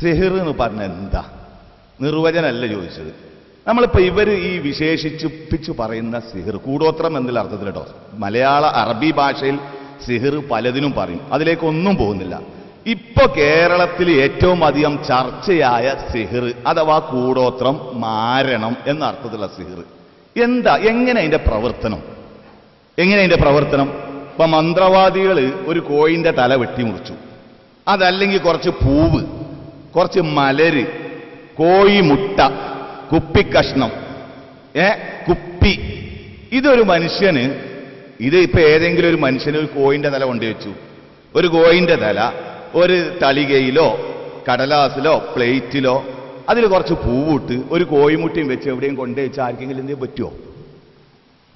സിഹിർ എന്ന് പറഞ്ഞ എന്താ? നിർവചനമല്ല ചോദിച്ചത്. നമ്മളിപ്പോ ഇവർ ഈ വിശേഷിപ്പിച്ച് പറയുന്ന സിഹിർ കൂടോത്രം എന്നുള്ള അർത്ഥത്തിൽ കേട്ടോ മലയാള അറബി ഭാഷയിൽ സിഹിർ പലതിനും പറയും. അതിലേക്കൊന്നും പോകുന്നില്ല. ഇപ്പൊ കേരളത്തിൽ ഏറ്റവും അധികം ചർച്ചയായ സിഹിർ അഥവാ കൂടോത്രം മാരണം എന്ന അർത്ഥത്തിലുള്ള സിഹിർ. എന്താ? എങ്ങനെ അതിന്റെ പ്രവർത്തനം? എങ്ങനെ അതിന്റെ പ്രവർത്തനം? ഇപ്പൊ മന്ത്രവാദികൾ ഒരു കോയിന്റെ തല വെട്ടിമുറിച്ചു. അതല്ലെങ്കിൽ കുറച്ച് പൂവ്. കുറച്ച് മലര് കോഴി മുട്ട കുപ്പിക്കഷ്ണം ഏ കുപ്പി. ഇതൊരു മനുഷ്യന് ഇത് ഇപ്പൊ ഏതെങ്കിലും ഒരു മനുഷ്യന് ഒരു കോയിന്റെ തല കൊണ്ടുവച്ചു ഒരു കോയിന്റെ തല ഒരു തളികയിലോ കടലാസിലോ പ്ലേറ്റിലോ അതിൽ കുറച്ച് പൂവിട്ട് ഒരു കോഴിമുട്ടിയും വെച്ച് എവിടെയും കൊണ്ടുവച്ച് ആർക്കെങ്കിലും എന്തെങ്കിലും പറ്റുമോ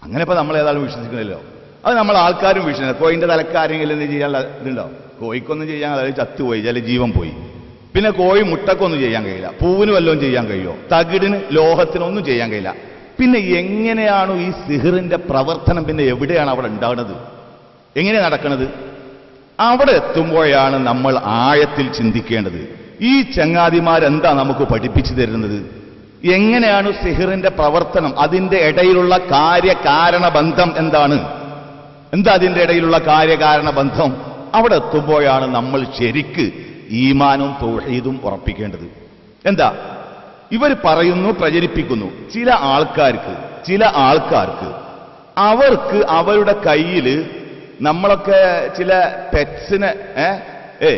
അങ്ങനെ ഇപ്പൊ നമ്മൾ ഏതായാലും വിശ്വസിക്കണല്ലോ അത് നമ്മൾ ആൾക്കാരും വിശ്വസിക്കുന്നത് കോയിന്റെ തലക്കാരെങ്കിലും എന്ത് ചെയ്യാനുള്ള ഇതുണ്ടോ? കോയിക്കൊന്നും ചെയ്യാൻ അതായത് ചത്തുപോയി ചില ജീവൻ പോയി. പിന്നെ കോഴി മുട്ടക്കൊന്നും ചെയ്യാൻ കഴിയില്ല. പൂവിന് വല്ലതും ചെയ്യാൻ കഴിയുമോ തകിടിന് ലോഹത്തിനൊന്നും ചെയ്യാൻ കഴിയില്ല. പിന്നെ എങ്ങനെയാണ് ഈ സിഹിറിന്റെ പ്രവർത്തനം? പിന്നെ എവിടെയാണ് അവിടെ ഉണ്ടാകുന്നത്? എങ്ങനെ നടക്കുന്നത് അവിടെ എത്തുമ്പോഴാണ് നമ്മൾ ആഴത്തിൽ ചിന്തിക്കേണ്ടത്. ഈ ചങ്ങാതിമാരെന്താ നമുക്ക് പഠിപ്പിച്ചു തരുന്നത്? എങ്ങനെയാണ് സിഹിറിന്റെ പ്രവർത്തനം? അതിന്റെ ഇടയിലുള്ള കാര്യകാരണ ബന്ധം എന്താണ്? എന്താ അതിന്റെ ഇടയിലുള്ള കാര്യകാരണ ബന്ധം അവിടെ എത്തുമ്പോഴാണ് നമ്മൾ ശരിക്ക് ഈമാനും തൗഹീദും ഉറപ്പിക്കേണ്ടത്. എന്താ? ഇവർ പറയുന്നു പ്രചരിപ്പിക്കുന്നു. ചില ആൾക്കാർക്ക് ചില ആൾക്കാർക്ക് അവർക്ക് അവരുടെ കയ്യിൽ നമ്മളൊക്കെ ചില പെറ്റ്സിനെ ഏ?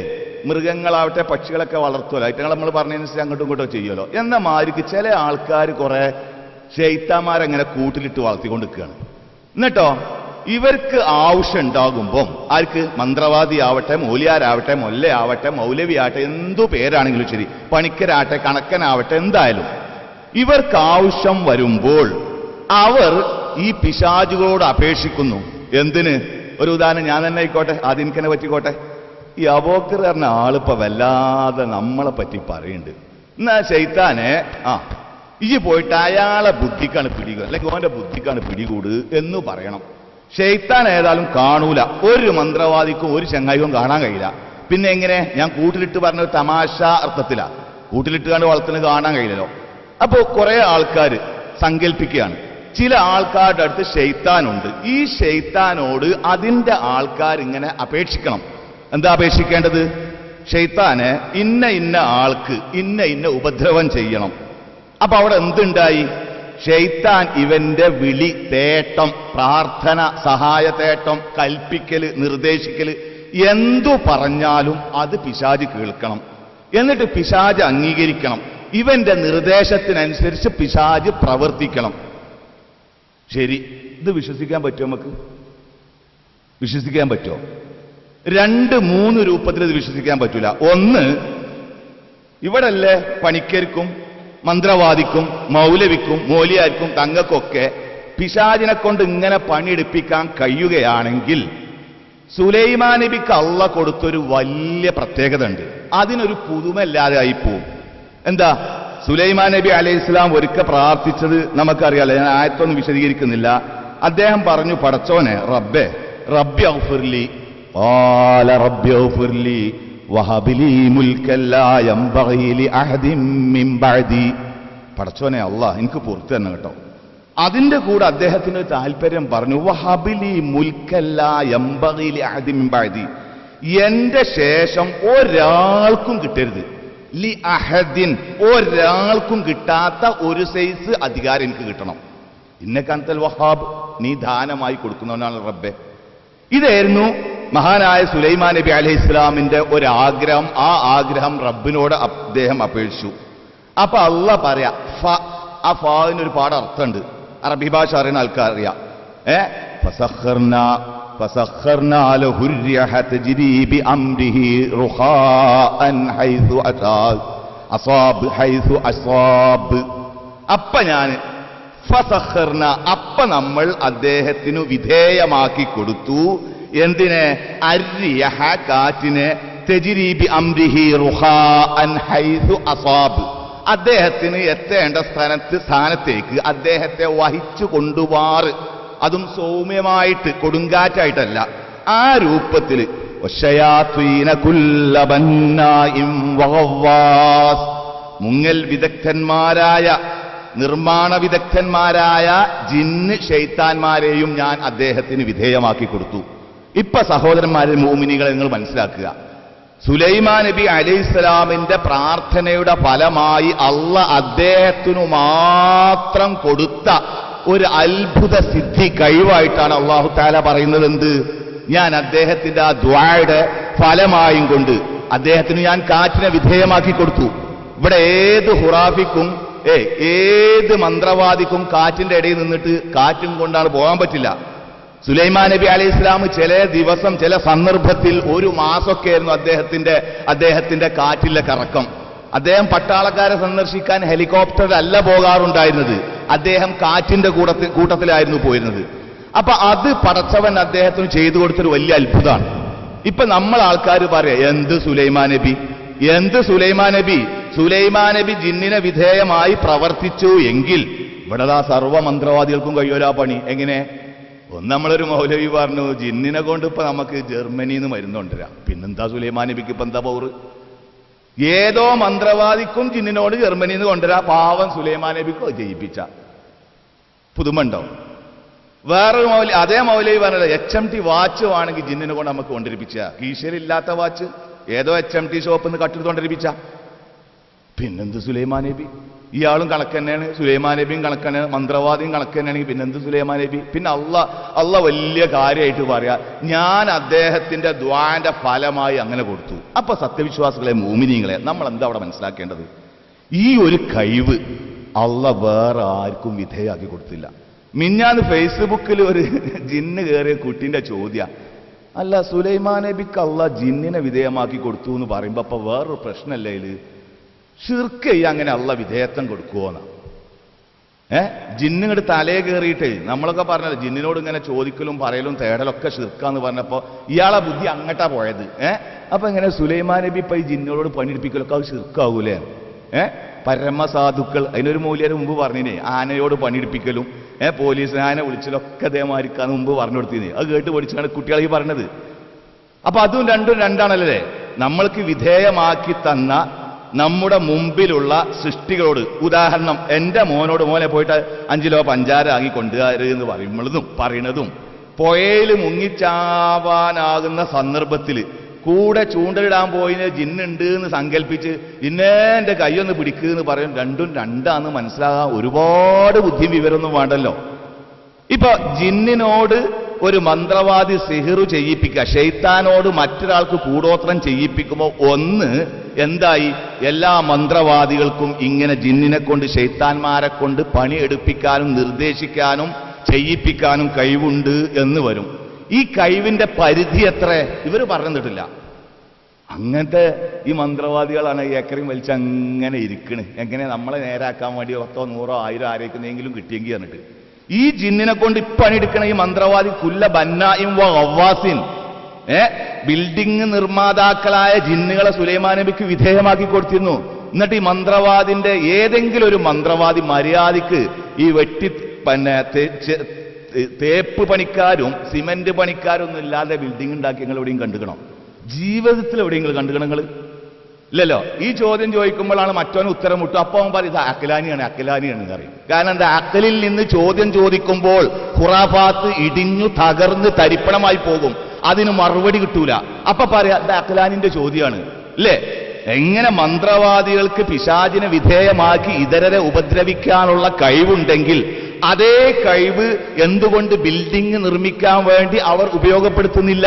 മൃഗങ്ങളാവട്ടെ പക്ഷികളൊക്കെ വളർത്തുമല്ലോ ഐറ്റങ്ങൾ നമ്മൾ പറഞ്ഞതിനനുസരിച്ച് അങ്ങോട്ടും ഇങ്ങോട്ടും ചെയ്യുമല്ലോ എന്ന മാതിരിക്ക് ചില ആൾക്കാർ കുറെ ഷെയ്ത്താമാരങ്ങനെ കൂട്ടിലിട്ട് വളർത്തിക്കൊണ്ട് നിൽക്കുകയാണ് എന്നിട്ടോ? ഇവർക്ക് ആവശ്യം ഉണ്ടാകുമ്പം ആർക്ക്? മന്ത്രവാദി ആവട്ടെ മൂലിയാരാവട്ടെ മൊല്ലയാവട്ടെ മൗലവിയാവട്ടെ എന്തു പേരാണെങ്കിലും ശരി പണിക്കരാവട്ടെ കണക്കനാവട്ടെ എന്തായാലും ഇവർക്ക് ആവശ്യം വരുമ്പോൾ അവർ ഈ പിശാചുകളോട് അപേക്ഷിക്കുന്നു. എന്തിന്? ഒരു ഉദാഹരണം ഞാൻ തന്നെ ആയിക്കോട്ടെ ആദ്യം എനിക്കെന്നെ പറ്റിക്കോട്ടെ. ഈ അബോക്കർ പറഞ്ഞ ആളിപ്പോ വല്ലാതെ നമ്മളെ പറ്റി പറയുന്നുണ്ട് എന്നാ ശൈത്താനെ ആ ഈ പോയിട്ട് അയാളെ ബുദ്ധിക്കാണ് പിടികൂടുക അല്ലെങ്കിൽ ഓന്റെ ബുദ്ധിക്കാണ് പിടികൂട് എന്ന് പറയണം. ഷെയ്ത്താൻ ഏതായാലും കാണൂല. ഒരു മന്ത്രവാദിക്കും ഒരു ചങ്ങായിക്കും കാണാൻ കഴിയില്ല. പിന്നെ എങ്ങനെ? ഞാൻ കൂട്ടിലിട്ട് പറഞ്ഞ ഒരു തമാശ അർത്ഥത്തിലാ. കൂട്ടിലിട്ട് കണ്ട് വളർത്തുന്നത് കാണാൻ കഴിയില്ലല്ലോ. അപ്പോൾ കുറേ ആൾക്കാർ സങ്കല്പിക്കുകയാണ് ചില ആൾക്കാരുടെ അടുത്ത് ഷെയ്ത്താനുണ്ട്. ഈ ഷെയ്ത്താനോട് അതിന്റെ ആൾക്കാർ ഇങ്ങനെ അപേക്ഷിക്കണം. എന്താ അപേക്ഷിക്കേണ്ടത്? ഷെയ്ത്താന് ഇന്ന ഇന്ന ആൾക്ക് ഇന്ന ഇന്ന ഉപദ്രവം ചെയ്യണം. അപ്പൊ അവിടെ എന്തുണ്ടായി? ഷെയ്ത്താൻ ഇവന്റെ വിളി തേട്ടം പ്രാർത്ഥന സഹായത്തേട്ടം കൽപ്പിക്കൽ നിർദ്ദേശിക്കൽ എന്തു പറഞ്ഞാലും അത് പിശാജ് കേൾക്കണം. എന്നിട്ട് പിശാജ് അംഗീകരിക്കണം. ഇവന്റെ നിർദ്ദേശത്തിനനുസരിച്ച് പിശാജ് പ്രവർത്തിക്കണം. ശരി ഇത് വിശ്വസിക്കാൻ പറ്റുമോ നമുക്ക്? വിശ്വസിക്കാൻ പറ്റുമോ? രണ്ട് മൂന്ന് രൂപത്തിൽ ഇത് വിശ്വസിക്കാൻ പറ്റൂല. ഒന്ന് ഇവിടല്ലേ പണിക്കർക്കും മന്ത്രവാദിക്കും മൗലവിക്കും മോലിയാർക്കും തങ്ങൾക്കൊക്കെ പിശാചിനെ കൊണ്ട് ഇങ്ങനെ പണിയെടുപ്പിക്കാൻ കഴിയുകയാണെങ്കിൽ സുലൈമാ നബിക്ക് അള്ള കൊടുത്തൊരു വലിയ പ്രത്യേകത ഉണ്ട് അതിനൊരു പുതുമല്ലാതായി ആയിപ്പോവും. എന്താ? സുലൈമാ നബി അലൈഹി ഇസ്ലാം ഒരിക്കൽ പ്രാർത്ഥിച്ചത് നമുക്കറിയാലോ ഞാൻ ആയത്തൊന്നും വിശദീകരിക്കുന്നില്ല. അദ്ദേഹം പറഞ്ഞു പടച്ചോനെ റബ്ബെ റബ്ബി ഔഫിർലി റബ്ബി ഔഫുർലി വഹബിലി മുൽക്കല്ലായംബിലി പടച്ചോനെ അള്ളാഹ് എനിക്ക് പുറത്തു തന്നെ കേട്ടോ. അതിന്റെ കൂടെ അദ്ദേഹത്തിന് താല്പര്യം പറഞ്ഞു വഹബിലി മുൽക്കല്ലായംബിലി അഹദിം മിംബഅദി എന്റെ ശേഷം ഒരാൾക്കും കിട്ടരുത്. ലി അഹദിൻ ഒരാൾക്കും കിട്ടാത്ത ഒരു സൈസ് അധികാരം എനിക്ക് കിട്ടണം. ഇന്നക്കാന്തൽ വഹാബ് നീ ദാനമായി കൊടുക്കുന്നവനാണ് റബ്ബെ. ഇതായിരുന്നു മഹാനായ സുലൈമാൻ നബി അലൈഹി ഇസ്ലാമിന്റെ ഒരു ആഗ്രഹം ആ ആഗ്രഹം റബ്ബിനോട് അദ്ദേഹം അപേക്ഷിച്ചു. അപ്പൊ അള്ള പറയാ ഫ ആ ഫാവിന് ഒരുപാട് അർത്ഥമുണ്ട്. അറബി ഭാഷ അറിയുന്ന ആൾക്കറിയാം ഏ? ബി അംരിഹി അസാബ് അപ്പ ഞാൻ അപ്പ നമ്മൾ അദ്ദേഹത്തിനു വിധേയമാക്കി കൊടുത്തു. എന്തിനെ? അരിയഹ കാറ്റിനെ. തെജിരീബി അംരിഹി റുഹാഅൻ ഹൈസു അസാബ്. അദ്ദേഹത്തിന് എത്തേണ്ട സ്ഥാനത്ത് സ്ഥാനത്തേക്ക് അദ്ദേഹത്തെ വഹിച്ചു കൊണ്ടുപോവാറ് അതും സൗമ്യമായിട്ട് കൊടുങ്കാറ്റായിട്ടല്ല. ആ രൂപത്തിൽ. മുങ്ങൽ വിദഗ്ധന്മാരായ നിർമ്മാണ വിദഗ്ധന്മാരായ ജിന്ന് ഷെയ്ത്താന്മാരെയും ഞാൻ അദ്ദേഹത്തിന് വിധേയമാക്കി കൊടുത്തു. ഇപ്പൊ സഹോദരന്മാരെ മോമിനികളെ നിങ്ങൾ മനസ്സിലാക്കുക. സുലൈമാൻ നബി അലൈഹിസ്സലാമിന്റെ പ്രാർത്ഥനയുടെ ഫലമായി അല്ല അദ്ദേഹത്തിനു മാത്രം കൊടുത്ത ഒരു അത്ഭുത സിദ്ധി കഴിവായിട്ടാണ് അള്ളാഹു താല പറയുന്നത് എന്ത് ഞാൻ അദ്ദേഹത്തിന്റെ ആ ദ്വായുടെ ഫലമായും കൊണ്ട് അദ്ദേഹത്തിന് ഞാൻ കാറ്റിനെ വിധേയമാക്കി കൊടുത്തു. ഇവിടെ ഏത് ഹുറാഫിക്കും ഏ ഏത് മന്ത്രവാദിക്കും കാറ്റിന്റെ ഇടയിൽ നിന്നിട്ട് കാറ്റും കൊണ്ടാണ് പോകാൻ പറ്റില്ല. സുലൈമാൻ നബി അലി ഇസ്ലാം ചില ദിവസം ചില സന്ദർഭത്തിൽ ഒരു മാസമൊക്കെ ആയിരുന്നു അദ്ദേഹത്തിന്റെ അദ്ദേഹത്തിന്റെ കാറ്റിലെ കറക്കം. അദ്ദേഹം പട്ടാളക്കാരെ സന്ദർശിക്കാൻ ഹെലികോപ്റ്ററിലല്ല പോകാറുണ്ടായിരുന്നത്. അദ്ദേഹം കാറ്റിന്റെ കൂടത്തിൽ കൂട്ടത്തിലായിരുന്നു പോയിരുന്നത്. അപ്പൊ അത് പടച്ചവൻ അദ്ദേഹത്തിന് ചെയ്തു കൊടുത്തൊരു വലിയ അത്ഭുതമാണ്. ഇപ്പൊ നമ്മൾ ആൾക്കാർ പറയാം എന്ത് സുലൈമാൻ നബി? എന്ത് സുലൈമാൻ നബി? സുലൈമാൻ നബി ജിന്നിനെ വിധേയമായി പ്രവർത്തിച്ചു എങ്കിൽ ഇവിടെ സർവ മന്ത്രവാദികൾക്കും കഴിയോലാ പണി. എങ്ങനെ? ഒന്ന് നമ്മളൊരു മൗലവി പറഞ്ഞു ജിന്നിനെ കൊണ്ട് ഇപ്പൊ നമുക്ക് ജർമ്മനിയിൽ നിന്ന് മരുന്നുകൊണ്ടുവരാം പിന്നെന്താ സുലൈമാൻ നബിക്ക് ഇപ്പൊ എന്താ പൗറ്? ഏതോ മന്ത്രവാദിക്കും ജിന്നിനോട് ജർമ്മനിയിൽ നിന്ന് കൊണ്ടുവരാ പാവം സുലൈമാൻ നബിക്കോ ജയിപ്പിച്ച. പുതുമുണ്ടോ വേറൊരു മൗലി അതേ മൗലവി പറഞ്ഞത് എച്ച് എം ടി വാച്ച് വേണമെങ്കിൽ ജിന്നിനെ കൊണ്ട് നമുക്ക് കൊണ്ടിരിപ്പിച്ച. കീശയിലില്ലാത്ത വാച്ച് ഏതോ എച്ച് എം ടി ഷോപ്പിൽ നിന്ന് കട്ടെടുത്ത് കൊണ്ടിരിപ്പിച്ച. പിന്നെന്ത് സുലൈമാ നബി? ഇയാളും കണക്ക് തന്നെയാണ്. സുലൈമാൻ നബിയും കണക്ക് തന്നെയാണ്. മന്ത്രവാദിയും കണക്ക് തന്നെയാണെങ്കിൽ പിന്നെന്ത് സുലൈമാൻ നബി? പിന്നെ അള്ള അള്ള വലിയ കാര്യമായിട്ട് പറയാ. ഞാൻ അദ്ദേഹത്തിന്റെ ദ്വാന്റെ ഫലമായി അങ്ങനെ കൊടുത്തു. അപ്പൊ സത്യവിശ്വാസികളെ മോമിനിങ്ങളെ നമ്മൾ എന്താ അവിടെ മനസ്സിലാക്കേണ്ടത്? ഈ ഒരു കഴിവ് അള്ള വേറെ ആർക്കും വിധേയാക്കി കൊടുത്തില്ല. മിഞ്ഞാന്ന് ഫേസ്ബുക്കിൽ ഒരു ജിന്ന് കയറിയ കുട്ടിന്റെ ചോദ്യ. അല്ല സുലൈമാ നബിക്ക് അള്ള ജിന്നിനെ വിധേയമാക്കി കൊടുത്തു എന്ന് പറയുമ്പോ അപ്പൊ വേറൊരു പ്രശ്നമല്ലേ ഇതിൽ ഷിർക്ക് ചെയ്യാൻ അങ്ങനെ അള്ള വിധേയത്വം കൊടുക്കുവോന്ന. ഏ? ജിന്നിങ്ങോട്ട് തലയെ കയറിയിട്ട് നമ്മളൊക്കെ പറഞ്ഞത് ജിന്നിനോട് ഇങ്ങനെ ചോദിക്കലും പറയലും തേടലൊക്കെ ഷിർക്കാന്ന് പറഞ്ഞപ്പോൾ ഇയാളെ ബുദ്ധി അങ്ങട്ടാ പോയത്. ഏ? അപ്പൊ ഇങ്ങനെ സുലൈമാൻ നബി ഇപ്പൊ ഈ ജിന്നിനോട് പണിയെടുപ്പിക്കലൊക്കെ അത് ഷിർക്കാവൂലേ? ഏ? പരമസാധുക്കൾ അതിനൊരു മൂല്യം മുമ്പ് പറഞ്ഞിനെ ആനയോട് പണിയെടുപ്പിക്കലും ഏ? പോലീസിനെ ആന വിളിച്ചലൊക്കെ അതേമാതിരിക്കാന്ന് മുമ്പ് പറഞ്ഞു കൊടുത്തിനെ. അത് കേട്ട് പഠിച്ചാണ് കുട്ടികൾ ഈ പറഞ്ഞത്. അപ്പൊ അതും രണ്ടും രണ്ടാണല്ലേ? നമ്മൾക്ക് വിധേയമാക്കി തന്ന നമ്മുടെ മുമ്പിലുള്ള സൃഷ്ടികളോട്. ഉദാഹരണം എന്റെ മോനോട് മോനെ പോയിട്ട് അഞ്ചിലോ പഞ്ചാര ആക്കി കൊണ്ടുവരരുത് എന്ന് പറയുമ്പോഴതും പറയണതും. പുഴയിൽ മുങ്ങിച്ചാവാനാകുന്ന സന്ദർഭത്തിൽ കൂടെ ചൂണ്ടലിടാൻ പോയിന് ജിന്നുണ്ട് എന്ന് സങ്കല്പിച്ച് ഇന്നേ എന്റെ കൈയൊന്ന് പിടിക്കുക എന്ന് പറയും. രണ്ടും രണ്ടാന്ന് മനസ്സിലാകാൻ ഒരുപാട് ബുദ്ധിയും വിവരമൊന്നും വേണ്ടല്ലോ. ഇപ്പൊ ജിന്നിനോട് ഒരു മന്ത്രവാദി സിഹിറു ചെയ്യിപ്പിക്കുക. ഷെയ്ത്താനോട് മറ്റൊരാൾക്ക് കൂടോത്രം ചെയ്യിപ്പിക്കുമ്പോൾ ഒന്ന് എന്തായി? എല്ലാ മന്ത്രവാദികൾക്കും ഇങ്ങനെ ജിന്നിനെ കൊണ്ട് ഷെയ്ത്താന്മാരെ കൊണ്ട് പണിയെടുപ്പിക്കാനും നിർദ്ദേശിക്കാനും ചെയ്യിപ്പിക്കാനും കഴിവുണ്ട് എന്ന് വരും. ഈ കഴിവിന്റെ പരിധി എത്ര? ഇവർ പറഞ്ഞിട്ടില്ല അങ്ങനത്തെ ഈ മന്ത്രവാദികളാണ് ഈ ഏക്കറിയും വലിച്ച് അങ്ങനെ ഇരിക്കണ്. എങ്ങനെ നമ്മളെ നേരാക്കാൻ വേണ്ടി പത്തോ നൂറോ ആയിരോ ആരേക്കുന്നെങ്കിലും കിട്ടിയെങ്കിൽ എന്നിട്ട് ഈ ജിന്നിനെ കൊണ്ട് പണിയെടുക്കണ ഈ മന്ത്രവാദി കുല്ല ബന്നായും വവ്വാസിൻ ഏ? ബിൽഡിംഗ് നിർമ്മാതാക്കളായ ജിന്നുകളെ സുലൈമാൻ നബിക്ക് വിധേയമാക്കി കൊടുത്തിരുന്നു. എന്നിട്ട് ഈ മന്ത്രവാദിന്റെ ഏതെങ്കിലും ഒരു മന്ത്രവാദി മര്യാദയ്ക്ക് ഈ വെട്ടി പിന്നെ തേപ്പ് പണിക്കാരും സിമന്റ് പണിക്കാരും ഒന്നും ഇല്ലാതെ ബിൽഡിംഗ് ഉണ്ടാക്കി നിങ്ങൾ എവിടെയും കണ്ടുകണം ജീവിതത്തിൽ എവിടെയെങ്കിലും നിങ്ങൾ? ഇല്ലല്ലോ. ഈ ചോദ്യം ചോദിക്കുമ്പോഴാണ് മറ്റവൻ ഉത്തരം മുട്ടും അപ്പൊ അവൻ പറയും ഇത് അക്കലാനിയാണ് അക്കലാനിയാണ് പറയും. കാരണം എന്താ അക്കലിൽ നിന്ന് ചോദ്യം ചോദിക്കുമ്പോൾ ഖുറാഫാത്ത് ഇടിഞ്ഞു തകർന്ന് തരിപ്പണമായി പോകും. അതിന് മറുപടി കിട്ടൂല. അപ്പൊ പറയാ ഇത് അക്കലാനിന്റെ ചോദ്യമാണ്. അല്ലേ എങ്ങനെ മന്ത്രവാദികൾക്ക് പിശാചിനെ വിധേയമാക്കി ഇതരരെ ഉപദ്രവിക്കാനുള്ള കഴിവുണ്ടെങ്കിൽ അതേ കഴിവ് എന്തുകൊണ്ട് ബിൽഡിംഗ് നിർമ്മിക്കാൻ വേണ്ടി അവർ ഉപയോഗപ്പെടുത്തുന്നില്ല?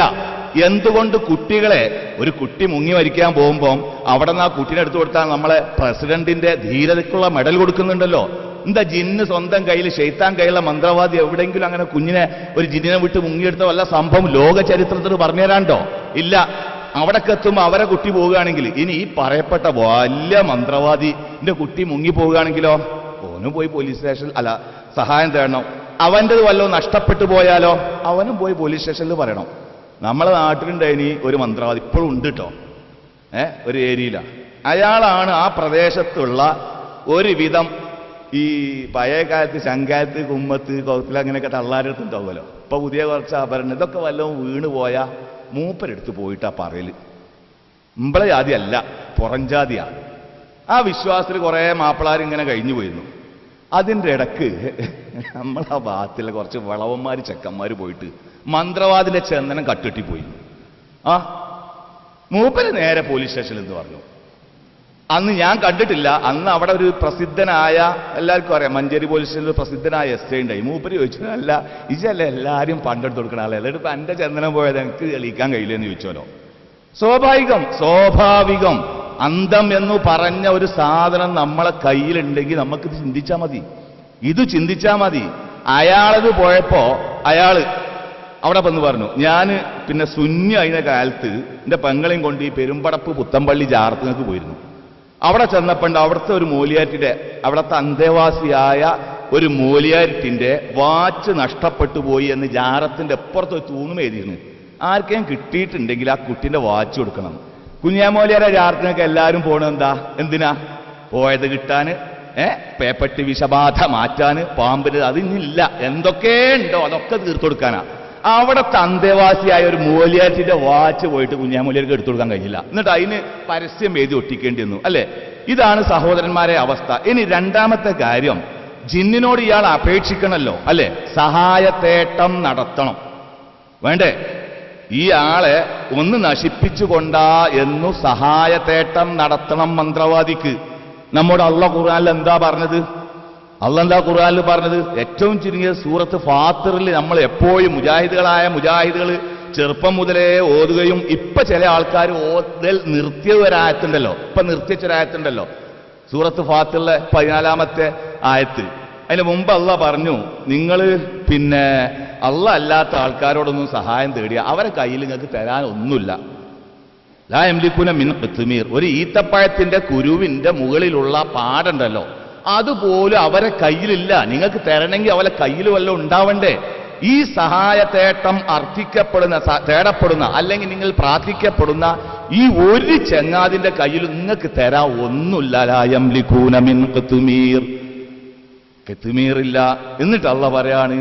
എന്തുകൊണ്ട് കുട്ടികളെ ഒരു കുട്ടി മുങ്ങി മരിക്കാൻ പോകുമ്പോൾ അവിടെ നിന്ന് ആ കുട്ടീനെ എടുത്തു കൊടുത്താൽ നമ്മളെ പ്രസിഡന്റിന്റെ ധീരതയ്ക്കുള്ള മെഡൽ കൊടുക്കുന്നുണ്ടല്ലോ? എന്താ ജിന്ന് സ്വന്തം കയ്യിൽ ഷെയ്ത്താൻ കയ്യിലുള്ള മന്ത്രവാദി എവിടെയെങ്കിലും അങ്ങനെ കുഞ്ഞിനെ ഒരു ജിന്നിനെ വിട്ട് മുങ്ങിയെടുത്ത വല്ല സംഭവം ലോക ചരിത്രത്തിൽ പറഞ്ഞുതരാണ്ടോ ഇല്ല. അവിടെ എത്തുമ്പോൾ അവരെ കുട്ടി പോവുകയാണെങ്കിൽ ഇനി ഈ പറയപ്പെട്ട വലിയ മന്ത്രവാദിന്റെ കുട്ടി മുങ്ങി പോവുകയാണെങ്കിലോ? ഓനും പോയി പോലീസ് സ്റ്റേഷൻ അല്ല സഹായം തേടണം. അവന്റെത് വല്ലതും നഷ്ടപ്പെട്ടു പോയാലോ? അവനും പോയി പോലീസ് സ്റ്റേഷനിൽ പറയണം. നമ്മളെ നാട്ടിലുണ്ടായിനി ഒരു മന്ത്രവാദി ഇപ്പോഴും ഉണ്ട് കേട്ടോ ഏ ഒരു ഏരിയയിലാണ് അയാളാണ് ആ പ്രദേശത്തുള്ള ഒരുവിധം ഈ പഴയ കാലത്ത് ശങ്കാലത്ത് കുമ്മത്ത് കോത്തിൽ അങ്ങനെയൊക്കെ തള്ളാരത്തുണ്ടാവുമല്ലോ ഇപ്പൊ പുതിയ കുറച്ച് ആഭരണം. ഇതൊക്കെ വല്ലതും വീണ് പോയ മൂപ്പരെടുത്ത് പോയിട്ടാ പറയൽ. ഇമ്പളെ ജാതിയല്ല പുറം ജാതിയാണ് ആ വിശ്വാസത്തിൽ കുറേ മാപ്പിളാർ ഇങ്ങനെ കഴിഞ്ഞു പോയിരുന്നു. അതിന്റെ ഇടയ്ക്ക് നമ്മളാ ഭാഗത്തിലെ കുറച്ച് വളവന്മാർ ചെക്കന്മാർ പോയിട്ട് മന്ത്രവാദിന്റെ ചന്ദനം കട്ടിട്ടി പോയി ആ മൂപ്പര് നേരെ പോലീസ് സ്റ്റേഷനിൽ എന്ന് പറഞ്ഞു. അന്ന് ഞാൻ കണ്ടിട്ടില്ല അന്ന് അവിടെ ഒരു പ്രസിദ്ധനായ എല്ലാവർക്കും അറിയാം മഞ്ചേരി പോലീസ് സ്റ്റേഷനിൽ പ്രസിദ്ധനായ എസ് ഐ ഉണ്ടായി. മൂപ്പര് ചോദിച്ചു അല്ല ഇജല്ല എല്ലാവരും പണ്ടെടുത്ത് കൊടുക്കണ ആളെ എന്നിട്ട് ഇപ്പം എന്റെ ചന്ദനം പോയത് എനിക്ക് തെളിയിക്കാൻ കഴിയില്ലെന്ന് ചോദിച്ചോലോ സ്വാഭാവികം സ്വാഭാവികം. അന്തം എന്ന് പറഞ്ഞ ഒരു സാധനം നമ്മളെ കയ്യിലുണ്ടെങ്കിൽ നമുക്കിത് ചിന്തിച്ചാൽ മതി. ഇത് ചിന്തിച്ചാൽ മതി. അയാളത് പോയപ്പോ അയാൾ അവിടെ വന്ന് പറഞ്ഞു ഞാൻ പിന്നെ സുന്നി അതിന കാലത്ത് എന്റെ പെങ്ങളെയും കൊണ്ട് ഈ പെരുമ്പടപ്പ് പുത്തമ്പള്ളി ജാർത്തങ്ങൾക്ക് പോയിരുന്നു. അവിടെ ചെന്നപ്പോണ്ട് അവിടുത്തെ ഒരു മൂലിയാറ്റിന്റെ അവിടുത്തെ അന്തേവാസിയായ ഒരു മോലിയാറ്റിന്റെ വാച്ച് നഷ്ടപ്പെട്ടു പോയി എന്ന് ജാറത്തിന്റെ അപ്പുറത്ത് ഒരു എഴുതിയിരുന്നു. ആർക്കെങ്കിലും കിട്ടിയിട്ടുണ്ടെങ്കിൽ ആ കുട്ടിന്റെ വാച്ച് കൊടുക്കണം. കുഞ്ഞാമോലിയാരെ ജാറത്തിനൊക്കെ എല്ലാവരും പോണത് എന്താ? എന്തിനാ? പോയത് കിട്ടാന് ഏ? പേപ്പട്ടി വിഷബാധ മാറ്റാന് പാമ്പിന് അതിനില്ല എന്തൊക്കെ ഉണ്ടോ അതൊക്കെ തീർത്തു കൊടുക്കാനാ. അവിടെ അന്തേവാസിയായ ഒരു മൂലിയാറ്റിന്റെ വാച്ച് പോയിട്ട് കുഞ്ഞാമൂലിയർക്ക് എടുത്തു കൊടുക്കാൻ കഴിഞ്ഞില്ല. എന്നിട്ട് അതിന് പരസ്യം എഴുതി ഒട്ടിക്കേണ്ടി വന്നു അല്ലെ? ഇതാണ് സഹോദരന്മാരെ അവസ്ഥ. ഇനി രണ്ടാമത്തെ കാര്യം ജിന്നിനോട് ഇയാൾ അപേക്ഷിക്കണമല്ലോ അല്ലെ? സഹായത്തേട്ടം നടത്തണം. വേണ്ടേ? ഈ ആളെ ഒന്ന് നശിപ്പിച്ചുകൊണ്ടാ എന്നു സഹായത്തേട്ടം നടത്തണം മന്ത്രവാദിക്ക്. നമ്മുടെ അള്ള ഖുർആനിൽ എന്താ പറഞ്ഞത്? അള്ള എന്താ ഖുർആനിൽ പറഞ്ഞത്? ഏറ്റവും ചുരുങ്ങിയ സൂറത്ത് ഫാത്തറിൽ നമ്മൾ എപ്പോഴും മുജാഹിദുകളായ മുജാഹിദുകൾ ചെറുപ്പം മുതലേ ഓതുകയും ഇപ്പൊ ചില ആൾക്കാർ ഓതൽ നിർത്തിയ ഒരായത്തുണ്ടല്ലോ ഇപ്പൊ നിർത്തിച്ചൊരായത്തുണ്ടല്ലോ സൂറത്ത് ഫാത്തിറിലെ പതിനാലാമത്തെ ആയത്ത്. അതിന് മുമ്പ് അള്ള പറഞ്ഞു നിങ്ങൾ പിന്നെ അള്ള അല്ലാത്ത ആൾക്കാരോടൊന്നും സഹായം തേടിയ അവരെ കയ്യിൽ നിങ്ങൾക്ക് തരാൻ ഒന്നുമില്ല. ലാ എംലിക്കുന മിൻ ഖിത്മീർ. ഒരു ഈത്തപ്പഴത്തിന്റെ കുരുവിന്റെ മുകളിലുള്ള പാടുണ്ടല്ലോ. അതുപോലും അവരെ കയ്യിലില്ല. നിങ്ങൾക്ക് തരണമെങ്കിൽ അവരെ കയ്യിൽ വല്ലതും ഉണ്ടാവണ്ടേ? ഈ സഹായത്തേട്ടം അർത്ഥിക്കപ്പെടുന്ന തേടപ്പെടുന്ന അല്ലെങ്കിൽ നിങ്ങൾ പ്രാർത്ഥിക്കപ്പെടുന്ന ഈ ഒരു ചെങ്ങാതിന്റെ കയ്യിൽ നിങ്ങൾക്ക് തരാ ഒന്നുമില്ല. ലാ യംലികൂന മിൻ കെത്തുമീറില്ല എന്നിട്ട് അള്ള പറയാണ്.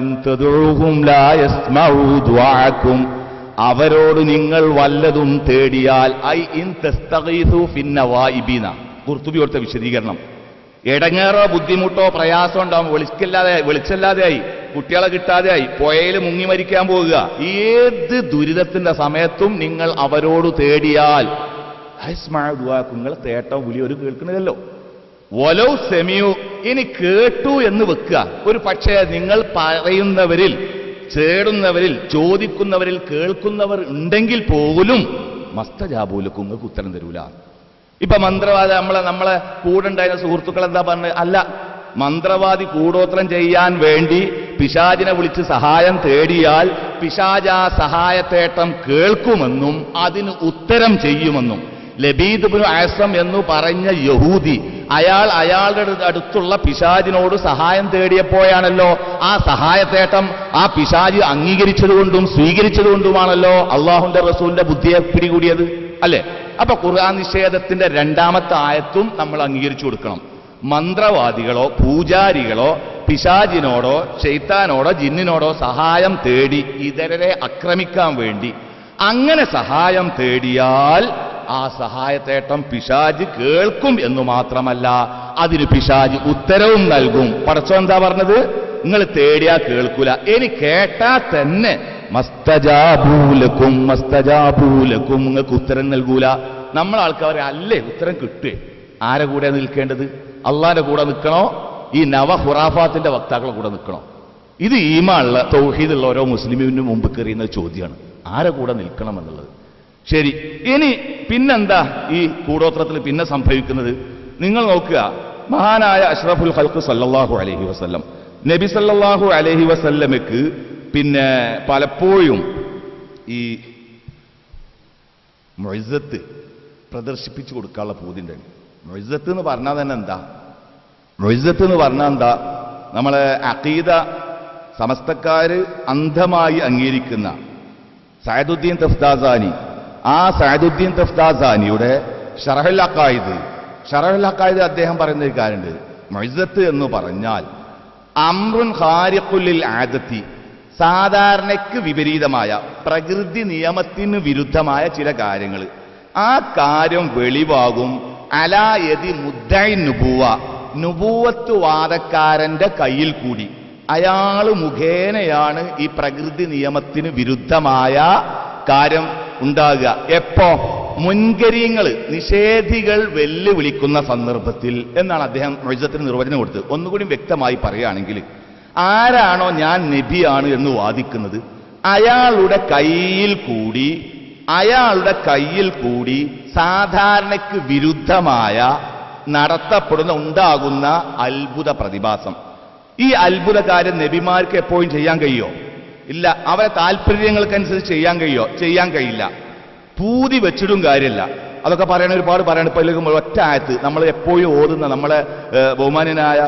അവരോട് നിങ്ങൾ വല്ലതും തേടിയാൽ ഐ ഇൻ കുർത്തുബി കൊടുത്ത വിശദീകരണം. ഇടങ്ങേറോ ബുദ്ധിമുട്ടോ പ്രയാസം ഉണ്ടാവും. വെളിച്ചല്ലാതെ വെളിച്ചല്ലാതെയായി. കുട്ടികളെ കിട്ടാതെയായി. പുഴയിൽ മുങ്ങി മരിക്കാൻ പോകുക. ഏത് ദുരിതത്തിന്റെ സമയത്തും നിങ്ങൾ അവരോട് തേടിയാൽ നിങ്ങൾ ദുആക്കും." നിങ്ങളെ തേട്ടം പുലി ഒരു കേൾക്കണില്ലല്ലോ. വലോ സെമിയു ഇനി കേട്ടു എന്ന് വെക്കുക. ഒരു പക്ഷേ നിങ്ങൾ പറയുന്നവരിൽ ചേടുന്നവരിൽ ചോദിക്കുന്നവരിൽ കേൾക്കുന്നവർ ഉണ്ടെങ്കിൽ പോലും മസ്തജാബൂലക്കും നിങ്ങൾക്ക് ഉത്തരം തരൂല. ഇപ്പൊ മന്ത്രവാദി നമ്മളെ നമ്മളെ കൂടെ ഉണ്ടായിരുന്ന സുഹൃത്തുക്കൾ എന്താ പറഞ്ഞത്? അല്ല മന്ത്രവാദി കൂടോത്രം ചെയ്യാൻ വേണ്ടി പിശാചിനെ വിളിച്ച് സഹായം തേടിയാൽ പിശാജ സഹായത്തേട്ടം കേൾക്കുമെന്നും അതിന് ഉത്തരം ചെയ്യുമെന്നും. ലബീദ് ആസം എന്ന് പറഞ്ഞ യഹൂദി അയാൾ അയാളുടെ അടുത്തുള്ള പിശാജിനോട് സഹായം തേടിയപ്പോഴാണല്ലോ ആ സഹായത്തേട്ടം ആ പിശാജ് അംഗീകരിച്ചതുകൊണ്ടും സ്വീകരിച്ചതുകൊണ്ടുമാണല്ലോ അള്ളാഹുന്റെ റസൂലിന്റെ ബുദ്ധിയെ പിടികൂടിയത് അല്ലെ? അപ്പൊ ഖുർആൻ നിഷേധത്തിന്റെ രണ്ടാമത്തെ ആയത്തും നമ്മൾ അംഗീകരിച്ചു കൊടുക്കണം. മന്ത്രവാദികളോ പൂജാരികളോ പിശാജിനോടോ ചൈത്താനോടോ ജിന്നിനോടോ സഹായം തേടി ഇതരരെ അക്രമിക്കാൻ വേണ്ടി അങ്ങനെ സഹായം തേടിയാൽ ആ സഹായത്തേട്ടം പിശാജ് കേൾക്കും എന്ന് മാത്രമല്ല അതിന് പിശാജ് ഉത്തരവും നൽകും. പടച്ചോ എന്താ പറഞ്ഞത്? നിങ്ങൾ തേടിയാ കേൾക്കൂല. ഇനി കേട്ടാ തന്നെ മസ്തജാബൂലക്കും മസ്തജാബൂലക്കും നിങ്ങൾക്ക് ഉത്തരം നൽകൂല. നമ്മൾ ആൾക്കാരെ അല്ലേ ഉത്തരം കിട്ടുക ആരെ കൂടെ നിൽക്കേണ്ടത്? അള്ളാന്റെ കൂടെ നിൽക്കണോ? ഈ നവ ഹുറാഫാത്തിന്റെ വക്താക്കളെ കൂടെ നിൽക്കണോ? ഇത് ഈമാനുള്ള തൗഹീദുള്ള ഓരോ മുസ്ലിമിന് മുമ്പ് കയറിയുന്ന ചോദ്യമാണ്. ആരെ കൂടെ നിൽക്കണം എന്നുള്ളത് ശരി. ഇനി പിന്നെന്താ ഈ കൂടോത്രത്തിൽ പിന്നെ സംഭവിക്കുന്നത്? നിങ്ങൾ നോക്കുക. മഹാനായ അഷ്റഫുൽ ഹൽക്ക് സല്ലാഹു അലഹി വസ്ല്ലം. നബി സല്ലാഹു അലഹി വസല്ലമയ്ക്ക് പിന്നെ പലപ്പോഴും ഈ മൊയ്സത്ത് പ്രദർശിപ്പിച്ചു കൊടുക്കാനുള്ള പൂതിന്റെ മൊയ്സത്ത് എന്ന് പറഞ്ഞാൽ തന്നെ എന്താ? മൊയ്സത്ത് എന്ന് പറഞ്ഞാൽ എന്താ? നമ്മളെ അഖീദ സമസ്തക്കാര് അന്ധമായി അംഗീകരിക്കുന്ന സയദുദ്ദീൻ തഫ്താസാനി ആ സാദുദ്ദീൻ തഫ്താസാനിയുടെ ഷറഹുൽ അക്കായിദ്. ഷറഹുൽ അക്കായിദ് അദ്ദേഹം പറയുന്ന ഒരു കാര്യമുണ്ട്. മൊയ്സത്ത് എന്ന് പറഞ്ഞാൽ അമ്രുൻ ഹാരിഖുല്ലിൽ ആദത്തി. സാധാരണയ്ക്ക് വിപരീതമായ പ്രകൃതി നിയമത്തിന് വിരുദ്ധമായ ചില കാര്യങ്ങൾ. ആ കാര്യം വെളിവാകും. അലായതി മുദ്ദൈ നുബുവ. നുബൂവത്ത് വാദക്കാരന്റെ കയ്യിൽ കൂടി. അയാൾ മുഖേനയാണ് ഈ പ്രകൃതി നിയമത്തിന് വിരുദ്ധമായ കാര്യം ഉണ്ടാകുക. എപ്പോ? മുൻകരീങ്ങൾ നിഷേധികൾ വെല്ലുവിളിക്കുന്ന സന്ദർഭത്തിൽ എന്നാണ് അദ്ദേഹം മൊഴിസത്തിന് നിർവചനം കൊടുത്തത്. ഒന്നുകൂടി വ്യക്തമായി പറയുകയാണെങ്കിൽ ആരാണോ ഞാൻ നബിയാണ് എന്ന് വാദിക്കുന്നത് അയാളുടെ കയ്യിൽ കൂടി അയാളുടെ കയ്യിൽ കൂടി സാധാരണയ്ക്ക് വിരുദ്ധമായ നടത്തപ്പെടുന്ന ഉണ്ടാകുന്ന അത്ഭുത പ്രതിഭാസം. ഈ അത്ഭുത കാര്യം നബിമാർക്ക് എപ്പോഴും ചെയ്യാൻ കഴിയോ? ഇല്ല അവരെ താല്പര്യങ്ങൾക്കനുസരിച്ച് ചെയ്യാൻ കഴിയോ? ചെയ്യാൻ കഴിയില്ല. പൂതി വെച്ചിടും കാര്യമില്ല. അതൊക്കെ പറയണ ഒരുപാട് പറയണ ഇപ്പൊ അല്ലെങ്കിൽ ഒറ്റ ആയത്ത്. നമ്മൾ എപ്പോഴും ഓതുന്ന നമ്മളെ ബഹുമാനനായ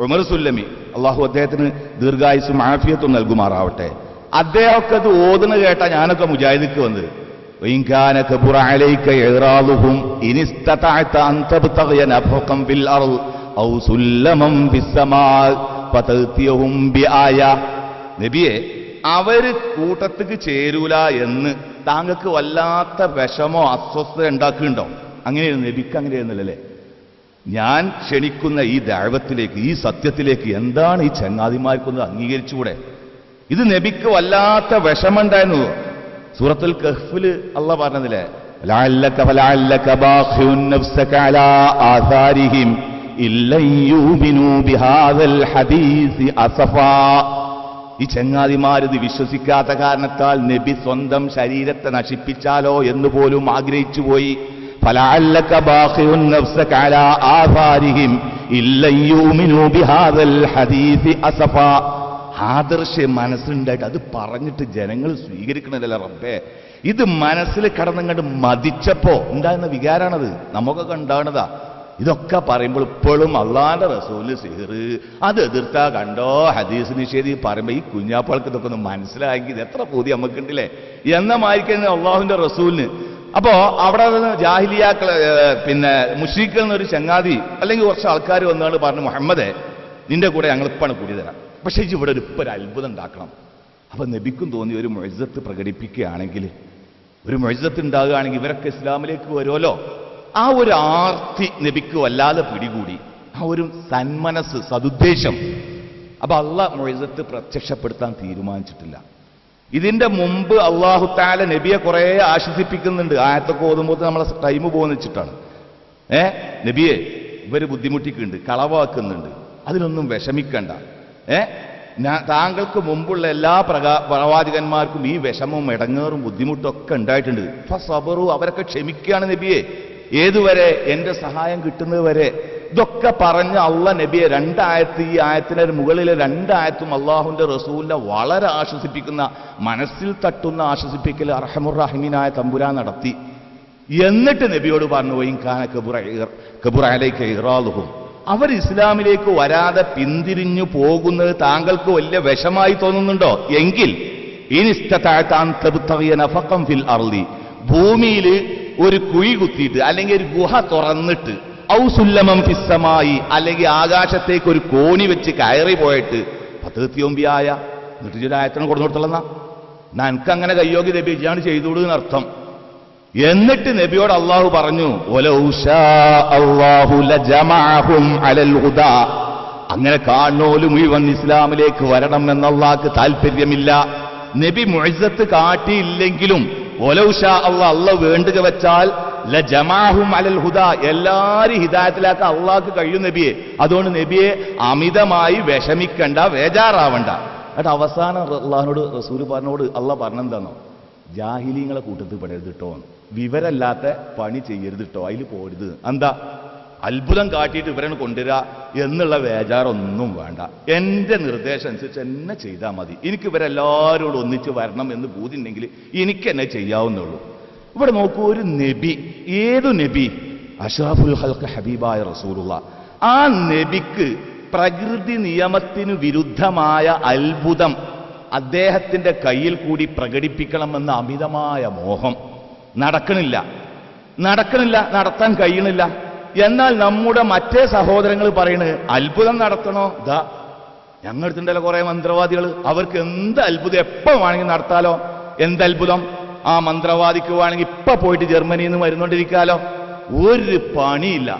ഉമർ സുല്ലമി അള്ളാഹു അദ്ദേഹത്തിന് ദീർഘായുസും ആഫിയത്തും നൽകുമാറാവട്ടെ. അദ്ദേഹമൊക്കെ അത് ഓതുന്ന കേട്ടാ ഞാനൊക്കെ മുജാഹിദിക്ക് വന്നത്. ഇനി ആയ നബിയെ അവർ കൂട്ടത്തേക്ക് ചേരൂല എന്ന് താങ്കൾക്ക് വല്ലാത്ത വിഷമോ അസ്വസ്ഥത ഉണ്ടാക്കുന്നുണ്ടോ? അങ്ങനെയായിരുന്നു നബിക്ക് അങ്ങനെയായിരുന്നില്ലല്ലേ? ഞാൻ ക്ഷണിക്കുന്ന ഈ ദൈവത്തിലേക്ക് ഈ സത്യത്തിലേക്ക് എന്താണ് ഈ ചങ്ങാതിമാർക്കൊന്ന് അംഗീകരിച്ചുകൂടെ? ഇത് നബിക്ക് വല്ലാത്ത വിഷമുണ്ടായിരുന്നു സൂറത്തുൽ കഹ്ഫിൽ അല്ല പറഞ്ഞതില്ലേ ഈ ചങ്ങാതിമാരിത് വിശ്വസിക്കാത്ത കാരണത്താൽ നബി സ്വന്തം ശരീരത്തെ നശിപ്പിച്ചാലോ എന്ന് പോലും ആഗ്രഹിച്ചു പോയി. ആദർശ മനസ്സുണ്ടായിട്ട് അത് പറഞ്ഞിട്ട് ജനങ്ങൾ സ്വീകരിക്കണില്ല റബ്ബേ? ഇത് മനസ്സിൽ കടന്നങ്ങോട്ട് മതിച്ചപ്പോ ഉണ്ടായിരുന്ന വികാരാണത്? നമുക്കൊക്കെ ഉണ്ടാകണതാ ഇതൊക്കെ പറയുമ്പോൾ ഇപ്പോഴും അള്ളാന്റെ റസൂൽ സിഹറ് അത് എതിർത്താ കണ്ടോ? ഹദീസ് നിഷേധി പറയുമ്പോൾ ഈ കുഞ്ഞാപ്പാൾക്ക് ഇതൊക്കെ ഒന്ന് മനസ്സിലാക്കി ഇത് എത്ര പൂതി നമുക്കുണ്ടല്ലേ? എന്ന മായിരിക്കുന്ന അള്ളാഹുവിന്റെ റസൂലിന്. അപ്പോ അവിടെ നിന്ന് ജാഹിലിയാക്കൾ പിന്നെ മുഷീഖിൽ നിന്നൊരു ചങ്ങാതി അല്ലെങ്കിൽ കുറച്ച് ആൾക്കാർ വന്നാണ് പറഞ്ഞു മുഹമ്മദേ നിന്റെ കൂടെ ഞങ്ങൾ ഇപ്പാണ് കൂടി തരാം. പക്ഷേ ഇവിടെ ഒരു ഇപ്പൊ ഒരു അത്ഭുതം ഉണ്ടാക്കണം. അപ്പൊ നബിക്കും തോന്നി ഒരു മൊഴിസത്ത് പ്രകടിപ്പിക്കുകയാണെങ്കിൽ ഒരു മൊഴിസത്ത് ഉണ്ടാകുകയാണെങ്കിൽ ഇവരൊക്കെ ഇസ്ലാമിലേക്ക് വരുമല്ലോ? ആ ഒരു ആർത്തി നബിക്ക് വല്ലാതെ പിടികൂടി. ആ ഒരു സന്മനസ് സതുദ്ദേശം. അപ്പൊ അള്ള മൊഴിസത്ത് പ്രത്യക്ഷപ്പെടുത്താൻ തീരുമാനിച്ചിട്ടില്ല. ഇതിന്റെ മുമ്പ് അള്ളാഹു താല നബിയെ കുറെ ആശ്വസിപ്പിക്കുന്നുണ്ട്. ആയത്തൊക്കെ ഓതുമ്പോൾ നമ്മളെ ടൈം പോകുന്ന വെച്ചിട്ടാണ്. ഏ? നബിയെ ഇവർ ബുദ്ധിമുട്ടിക്കുന്നുണ്ട് കളവാക്കുന്നുണ്ട്. അതിനൊന്നും വിഷമിക്കണ്ട. ഏ? താങ്കൾക്ക് മുമ്പുള്ള എല്ലാ പ്രവാചകന്മാർക്കും ഈ വിഷമവും ഇടങ്ങേറും ബുദ്ധിമുട്ടും ഒക്കെ ഉണ്ടായിട്ടുണ്ട്. സബറു അവരൊക്കെ ക്ഷമിക്കുകയാണ് നബിയെ. ഏതുവരെ എന്റെ സഹായം കിട്ടുന്നത് വരെ ഇതൊക്കെ പറഞ്ഞ അള്ള നബിയെ രണ്ടായത്ത് ഈ ആയത്തിന് മുകളിലെ രണ്ടായത്തും അള്ളാഹുന്റെ റസൂലിനെ വളരെ ആശ്വസിപ്പിക്കുന്ന മനസ്സിൽ തട്ടുന്ന ആശ്വസിപ്പിക്കൽ അർഹമുറഹിമീനായ തമ്പുരാൻ നടത്തി. എന്നിട്ട് നബിയോട് പറഞ്ഞു പോയി കബുറ അലൈക ഇറാലുഹും അവർ ഇസ്ലാമിലേക്ക് വരാതെ പിന്തിരിഞ്ഞു പോകുന്നത് താങ്കൾക്ക് വലിയ വിഷമായി തോന്നുന്നുണ്ടോ? എങ്കിൽ നഫഖം ഫിൽ അർളി. ഭൂമിയിൽ ഒരു കുഴി കുത്തിയിട്ട് അല്ലെങ്കിൽ ഒരു ഗുഹ തുറന്നിട്ട് ഔസുല്ലമം ഫിസ്സമായി അല്ലെങ്കിൽ ആകാശത്തേക്ക് ഒരു കോണി വെച്ച് കയറി പോയിട്ട് പത്തീയൊമ്പിയായ എന്നിട്ട് ചൊരായത്തിനും കൊടുന്നു കൊടുത്തുള്ളന്നാ നനക്ക് അങ്ങനെ കയ്യോഗ്യ ലഭിച്ചാണ് ചെയ്തുകൊടു അർത്ഥം എന്നിട്ട് നബിയോട് അള്ളാഹു പറഞ്ഞു. അങ്ങനെ കാണോലും മുഴുവൻ ഇസ്ലാമിലേക്ക് വരണം എന്നുള്ള താല്പര്യമില്ല. നബി മുഴസത്ത് കാട്ടിയില്ലെങ്കിലും ഒലൗ ഷാ അള്ളാഹ് അള്ളാഹ് വേണ്ടുക വെച്ചാൽ ലജമാഹും അലൽ ഹുദ എല്ലാരും ഹിദായത്തിലാക്കാൻ അള്ളാഹ്ക്ക് കഴിയും നബിയെ. അതുകൊണ്ട് നബിയെ അമിതമായി വിഷമിക്കണ്ട വേജാറാവണ്ട എന്നിട്ട് അവസാനം അള്ളാഹിനോട് റസൂൽ പറഞ്ഞോട് അള്ളാഹ് പറഞ്ഞെന്താണോ ജാഹിലീങ്ങളെ കൂട്ടത്തിൽ പെടരുത് കേട്ടോ വിവരല്ലാത്ത പണി ചെയ്യരുത് കേട്ടോ അതിൽ പോരുത്. എന്താ? അത്ഭുതം കാട്ടിയിട്ട് ഇവരെ കൊണ്ടുവരിക എന്നുള്ള വേജാറൊന്നും വേണ്ട. എന്റെ നിർദ്ദേശം അനുസരിച്ച് എന്നെ ചെയ്താൽ മതി. എനിക്ക് ഇവരെല്ലാവരോടും ഒന്നിച്ച് വരണം എന്ന് ബോധ്യമുണ്ടെങ്കിൽ എനിക്ക് എന്നെ ചെയ്യാവുന്നുള്ളൂ ഇവിടെ നോക്കൂ ഒരു നബി ഏതു നബി? അഷാഫുൽ ഹൽക്ക് ഹബീബായ റസൂലുള്ള. ആ നബിക്ക് പ്രകൃതി നിയമത്തിന് വിരുദ്ധമായ അത്ഭുതം അദ്ദേഹത്തിന്റെ കയ്യിൽ കൂടി പ്രകടിപ്പിക്കണമെന്ന അമിതമായ മോഹം. നടക്കണില്ല. നടക്കണില്ല നടത്താൻ കഴിയണില്ല. എന്നാൽ നമ്മുടെ മറ്റേ സഹോദരങ്ങൾ പറയുന്നത് അത്ഭുതം നടത്തണോ? ദാ ഞങ്ങളുടെ കുറെ മന്ത്രവാദികൾ അവർക്ക് എന്ത് അത്ഭുതം? എപ്പോ വേണമെങ്കിൽ നടത്താലോ? എന്ത് അത്ഭുതം? ആ മന്ത്രവാദിക്ക് വേണമെങ്കിൽ ഇപ്പൊ പോയിട്ട് ജർമ്മനിയിൽ നിന്ന് വരുന്നോണ്ടിരിക്കാലോ ഒരു പണിയില്ല.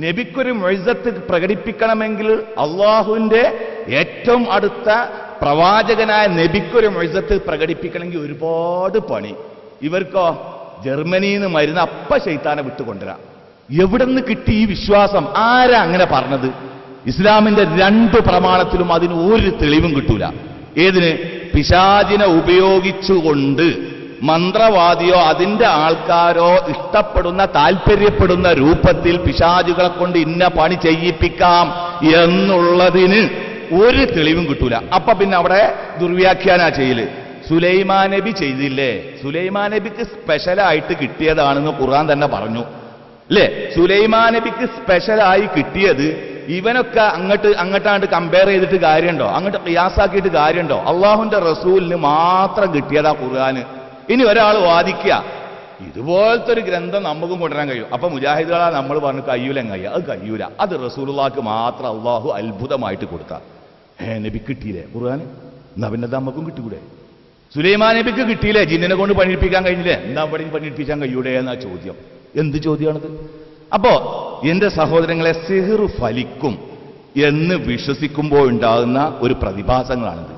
നബിക്കൊരു മൊഴിസത്ത് പ്രകടിപ്പിക്കണമെങ്കിൽ അള്ളാഹുവിന്റെ ഏറ്റവും അടുത്ത പ്രവാചകനായ നബിക്കൊരു മൊഴിസത്ത് പ്രകടിപ്പിക്കണമെങ്കിൽ ഒരുപാട് പണി. ഇവർക്കോ ജർമ്മനിയിൽ നിന്ന് മരുന്ന് അപ്പ ശൈത്താനെ വിട്ടുകൊണ്ടുവരാം. എവിടെ നിന്ന് കിട്ടി ഈ വിശ്വാസം? ആരാ അങ്ങനെ പറഞ്ഞത്? ഇസ്ലാമിന്റെ രണ്ട് പ്രമാണത്തിലും അതിന് ഒരു തെളിവും കിട്ടൂല. ഏതിന്? പിശാചിനെ ഉപയോഗിച്ചുകൊണ്ട് മന്ത്രവാദിയോ അതിന്റെ ആൾക്കാരോ ഇഷ്ടപ്പെടുന്ന താല്പര്യപ്പെടുന്ന രൂപത്തിൽ പിശാചുകളെ കൊണ്ട് ഇന്ന പണി ചെയ്യിപ്പിക്കാം എന്നുള്ളതിന് ഒരു തെളിവും കിട്ടൂല. അപ്പൊ പിന്നെ അവിടെ ദുർവ്യാഖ്യാന ചെയ്യൽ. സുലൈമാനബി ചെയ്തില്ലേ? സുലൈമാനബിക്ക് സ്പെഷ്യലായിട്ട് കിട്ടിയതാണെന്ന് ഖുർആൻ തന്നെ പറഞ്ഞു. അല്ലേ സുലൈമാൻ നബിക്ക് സ്പെഷ്യലായി കിട്ടിയത് ഇവനൊക്കെ അങ്ങോട്ട് അങ്ങോട്ടാണ്ട് കമ്പയർ ചെയ്തിട്ട് കാര്യമുണ്ടോ അങ്ങോട്ട് പ്രയാസാക്കിയിട്ട് കാര്യമുണ്ടോ അള്ളാഹുന്റെ റസൂലിന് മാത്രം കിട്ടിയതാ ഖുർആാന്. ഇനി ഒരാൾ വാദിക്കുക ഇതുപോലത്തെ ഒരു ഗ്രന്ഥം നമുക്കും കൊണ്ടുവരാൻ കഴിയും. അപ്പൊ മുജാഹിദുകളാ നമ്മൾ പറഞ്ഞു കയ്യൂല കയ്യ അത് കയ്യൂല. അത് റസൂലുള്ളാക്ക് മാത്രം അള്ളാഹു അത്ഭുതമായിട്ട് കൊടുത്ത ഏ നബി കിട്ടിയില്ലേ ഖുർആാന്? എന്നാ പിന്നെ നമുക്കും കിട്ടിക്കൂടെ സുലൈമാൻ നബിക്ക് കിട്ടിയില്ലേ? ജിന്നിനെ കൊണ്ട് പണിയിപ്പിക്കാൻ കഴിഞ്ഞില്ലേ? എന്താ പണി പണിയിപ്പിക്കാൻ കഴിയൂടെ എന്നാ ചോദ്യം. എന്ത് ചോദ്യമാണത് അപ്പോ എന്റെ സഹോദരങ്ങളെ സിഹിർ ഫലിക്കും എന്ന് വിശ്വസിക്കുമ്പോൾ ഉണ്ടാകുന്ന ഒരു പ്രതിഭാസങ്ങളാണിത്.